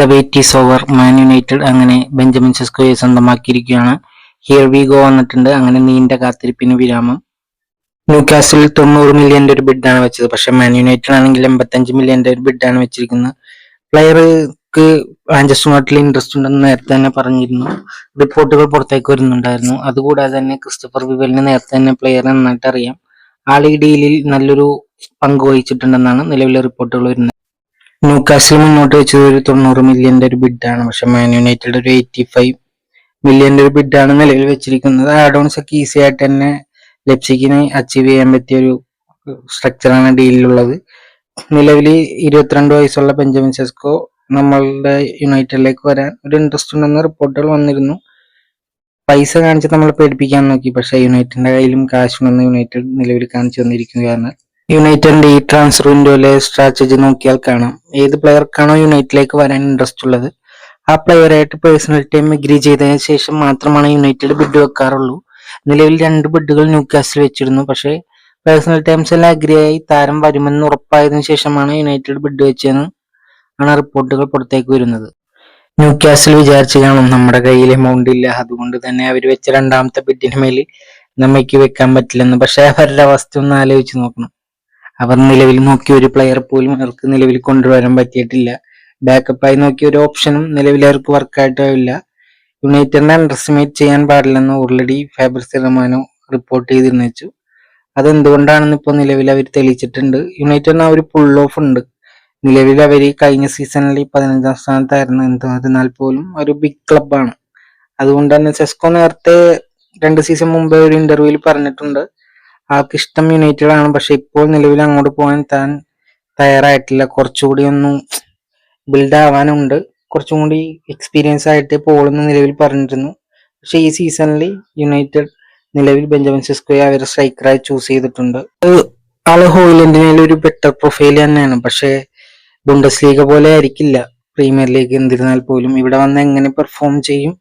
The wait is over. Man United അങ്ങനെ Benjamin സെസ്കോയെ സ്വന്തമാക്കിയിരിക്കുകയാണ്. ഹിയർ വി ഗോ വന്നിട്ടുണ്ട്. അങ്ങനെ നീണ്ട കാത്തിരിപ്പിന് വിരാമം. ന്യൂ കാസിൽ തൊണ്ണൂറ് മില്യന്റെ ഒരു ബിഡാണ് വെച്ചത്. പക്ഷെ മാൻ യുണൈറ്റഡ് ആണെങ്കിൽ എൺപത്തഞ്ച് മില്യന്റെ ഒരു ബിഡാണ് വെച്ചിരിക്കുന്നത്. പ്ലെയർക്ക് മാഞ്ചസ്റ്റർ യുണൈറ്റഡിൽ ഇൻട്രസ്റ്റ് ഉണ്ടെന്ന് നേരത്തെ തന്നെ പറഞ്ഞിരുന്നു. റിപ്പോർട്ടുകൾ പുറത്തേക്ക് വരുന്നുണ്ടായിരുന്നു. അതുകൂടാതെ തന്നെ ക്രിസ്റ്റഫർ വിവലിന് നേരത്തെ തന്നെ പ്ലെയർ നന്നായിട്ട് അറിയാം. ആൾ ഈ ഡീലിൽ നല്ലൊരു പങ്ക് വഹിച്ചിട്ടുണ്ടെന്നാണ് നിലവിലെ റിപ്പോർട്ടുകൾ വരുന്നത്. ന്യൂകാസിൽ മുന്നോട്ട് വെച്ചത് ഒരു തൊണ്ണൂറ് മില്യന്റെ ഒരു ബിഡാണ് പക്ഷെ മാൻ യുണൈറ്റഡ് ഒരു എയ്റ്റി ഫൈവ് മില്യന്റെ ഒരു ബിഡാണ് നിലവിൽ വെച്ചിരിക്കുന്നത്. ആഡോൺസ് ഒക്കെ ഈസി ആയിട്ട് തന്നെ ലെപ്സിക്കിന് അച്ചീവ് ചെയ്യാൻ പറ്റിയ ഒരു സ്ട്രക്ചറാണ് ഡീലിലുള്ളത് നിലവിൽ ഇരുപത്തിരണ്ട് വയസ്സുള്ള ബെഞ്ചമിൻ സെസ്കോ നമ്മളുടെ യുണൈറ്റഡിലേക്ക് വരാൻ ഒരു ഇൻട്രസ്റ്റ് ഉണ്ടെന്ന് റിപ്പോർട്ടുകൾ വന്നിരുന്നു. പൈസ കാണിച്ച് നമ്മൾ പേടിപ്പിക്കാൻ നോക്കി. പക്ഷെ യുണൈറ്റഡിന്റെ കയ്യിലും കാശുണ്ടെന്ന് യുണൈറ്റഡ് നിലവിൽ കാണിച്ചു തന്നിരിക്കുകയാണ്. യുണൈറ്റഡിന്റെ ഈ ട്രാൻസ്ഫർ വിൻഡോയിലെ സ്ട്രാറ്റജി നോക്കിയാൽ കാണാം. ഏത് പ്ലെയർക്കാണോ യുണൈറ്റഡിലേക്ക് വരാൻ ഇൻട്രസ്റ്റ് ഉള്ളത്? ആ പ്ലെയറായിട്ട് പേഴ്സണൽ ടൈം എഗ്രി ചെയ്തതിന് ശേഷം മാത്രമാണ് യുണൈറ്റഡ് ബിഡ് വെക്കാറുള്ളൂ. നിലവിൽ രണ്ട് ബിഡുകൾ ന്യൂകാസിൽ വെച്ചിരുന്നു. പക്ഷേ പേഴ്സണൽ ടൈംസ് എല്ലാം അഗ്രി ആയി താരം വരുമെന്ന് ഉറപ്പായതിനു ശേഷമാണ് യുണൈറ്റഡ് ബിഡ് വെച്ചതെന്ന് ആണ് റിപ്പോർട്ടുകൾ പുറത്തേക്ക് വരുന്നത്. ന്യൂകാസിൽ വിചാരിച്ചു കാണും നമ്മുടെ കയ്യിൽ എമൗണ്ട് ഇല്ല. അതുകൊണ്ട് തന്നെ അവർ വെച്ച രണ്ടാമത്തെ ബിഡിന് മേലിൽ നമ്മയ്ക്ക് വെക്കാൻ പറ്റില്ലെന്ന്. പക്ഷേ അവരുടെ അവസ്ഥ ഒന്ന് ആലോചിച്ച് നോക്കണം. അവർ നിലവിൽ നോക്കിയ ഒരു പ്ലെയർ പോലും അവർക്ക് നിലവിൽ കൊണ്ടുവരാൻ പറ്റിയിട്ടില്ല. ബാക്കപ്പായി നോക്കിയ ഒരു ഓപ്ഷനും നിലവിൽ അവർക്ക് വർക്കായിട്ടില്ല യുണൈറ്റഡിനെ അണ്ടർസ്റ്റിമേറ്റ് ചെയ്യാൻ പാടില്ലെന്ന് ഓൾറെഡി ഫാബ്രിസ് റഹ്മാനോ റിപ്പോർട്ട് ചെയ്തിരുന്നു അതെന്തുകൊണ്ടാണെന്ന് ഇപ്പോൾ നിലവിൽ അവർ തെളിയിച്ചിട്ടുണ്ട്. യുണൈറ്റഡിന് ആ ഒരു പുൾ ഓഫ് ഉണ്ട്. നിലവിൽ അവർ കഴിഞ്ഞ സീസണിൽ പതിനഞ്ചാം സ്ഥാനത്തായിരുന്നു. എന്നിരുന്നാൽ പോലും ഒരു ബിഗ് ക്ലബാണ് അതുകൊണ്ട് തന്നെ സെസ്കോ നേരത്തെ രണ്ട് സീസൺ മുമ്പേ ഒരു ഇന്റർവ്യൂവിൽ പറഞ്ഞിട്ടുണ്ട്. ആൾക്ക് ഇഷ്ടം യുണൈറ്റഡ് ആണ് പക്ഷെ ഇപ്പോൾ നിലവിൽ അങ്ങോട്ട് പോകാൻ താൻ തയ്യാറായിട്ടില്ല. കുറച്ചുകൂടി ഒന്ന് ബിൽഡ് ആവാനുണ്ട്. കുറച്ചും കൂടി എക്സ്പീരിയൻസ് ആയിട്ട് പോളെന്ന് നിലവിൽ പറഞ്ഞിരുന്നു. പക്ഷെ ഈ സീസണിൽ യുണൈറ്റഡ് നിലവിൽ ബെഞ്ചമിൻ സിസ്കോയെ അവർ സ്ട്രൈക്കറായി ചൂസ് ചെയ്തിട്ടുണ്ട്. ആൾ ഹോയിലൻഡിനെ ഒരു ബെറ്റർ പ്രൊഫൈൽ തന്നെയാണ്. പക്ഷെ ബുണ്ടസ് ലീഗ പോലെ ആയിരിക്കില്ല. പ്രീമിയർ ലീഗ് എന്നിരുന്നാൽ പോലും ഇവിടെ വന്ന് എങ്ങനെ പെർഫോം ചെയ്യും?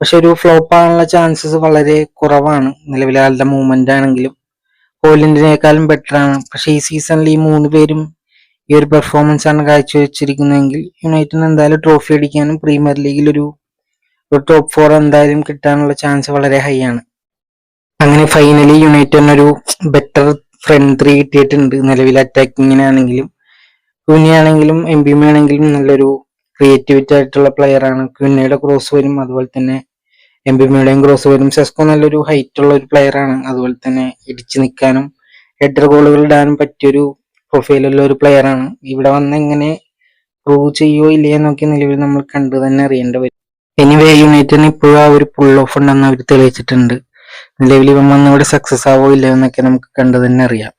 പക്ഷെ ഒരു ഫ്ലോപ്പ് ആകാനുള്ള ചാൻസസ് വളരെ കുറവാണ്. നിലവിലെ ആളുടെ മൂവ്മെന്റ് ആണെങ്കിലും ഹോയിലൻഡിനേക്കാളും ബെറ്റർ ആണ്. പക്ഷേ ഈ സീസണിൽ ഈ മൂന്ന് പേരും ഈ ഒരു പെർഫോമൻസ് ആണ് കാഴ്ചവെച്ചിരിക്കുന്നതെങ്കിൽ യുണൈറ്റഡിന് എന്തായാലും ട്രോഫി അടിക്കാനും പ്രീമിയർ ലീഗിൽ ഒരു ടോപ്പ് ഫോർ എന്തായാലും കിട്ടാനുള്ള ചാൻസ് വളരെ ഹൈ ആണ്. അങ്ങനെ ഫൈനലി യുണൈറ്റഡിന് ഒരു ബെറ്റർ ഫ്രണ്ട് ത്രീ കിട്ടിയിട്ടുണ്ട്. നിലവിൽ അറ്റാക്കിങ്ങിനാണെങ്കിലും കുഞ്ഞിയാണെങ്കിലും എം ബി ആണെങ്കിലും നല്ലൊരു ക്രിയേറ്റിവിറ്റി ആയിട്ടുള്ള പ്ലെയർ ആണ്. കുഞ്ഞിയുടെ ക്രോസ് വരും. അതുപോലെ തന്നെ എം ബി മിയുടെയും ക്രോസ് വരും സെസ്കോ നല്ലൊരു ഹൈറ്റ് ഉള്ള ഒരു പ്ലെയർ ആണ്. അതുപോലെ തന്നെ ഇടിച്ചു നിൽക്കാനും ഹെഡർ ഗോളുകൾ ഇടാനും പറ്റിയൊരു പ്രൊഫൈലുള്ള ഒരു പ്ലെയർ ആണ്. ഇവിടെ വന്ന് എങ്ങനെ പ്രൂവ് ചെയ്യോ ഇല്ലയോ എന്നൊക്കെ നിലവിൽ നമ്മൾ കണ്ടു തന്നെ അറിയേണ്ട വരും. എനിവേ യുണൈറ്റഡിന് ഇപ്പോഴും ആ ഒരു പുൾ ഓഫ് ഉണ്ടെന്ന് അവർ തെളിയിച്ചിട്ടുണ്ട്. നിലവിൽ ഇവൻ വന്ന് ഇവിടെ സക്സസ് ആവോ ഇല്ലയോ എന്നൊക്കെ നമുക്ക് കണ്ടു തന്നെ അറിയാം.